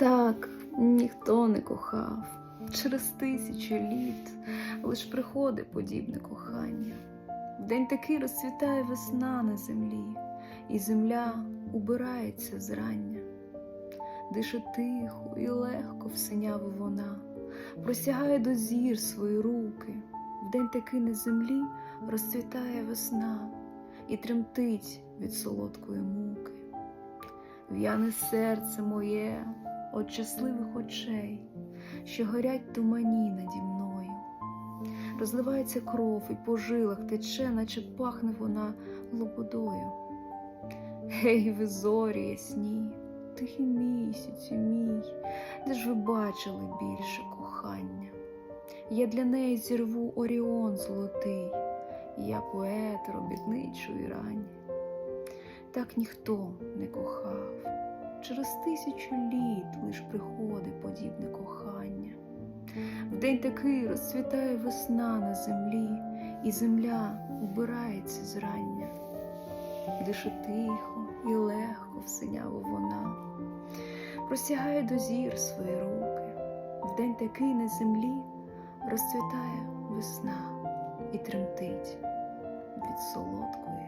Так, ніхто не кохав. Через тисячу літ лиш приходить подібне кохання. День такий розцвітає весна на землі, і земля убирається зрання. Дише тихо і легко в синяву вона, простягає до зір свої руки. В день такий на землі розцвітає весна і тремтить від солодкої муки. В'яне серце моє от щасливих очей, що горять тумані наді мною. Розливається кров і по жилах тече, наче пахне вона лободою. Гей, ви зорі ясні, тихі місяці мій, де ж ви бачили більше кохання? Я для неї зірву оріон золотий, я поет робітничої рані. Так ніхто не кохав. Через тисячу літ лиш приходить подібне кохання. В день такий розцвітає весна на землі, і земля убирається зрання. Дише тихо і легко в синяву вона, простягає до зір свої руки. В день такий на землі розцвітає весна і тремтить від солодкої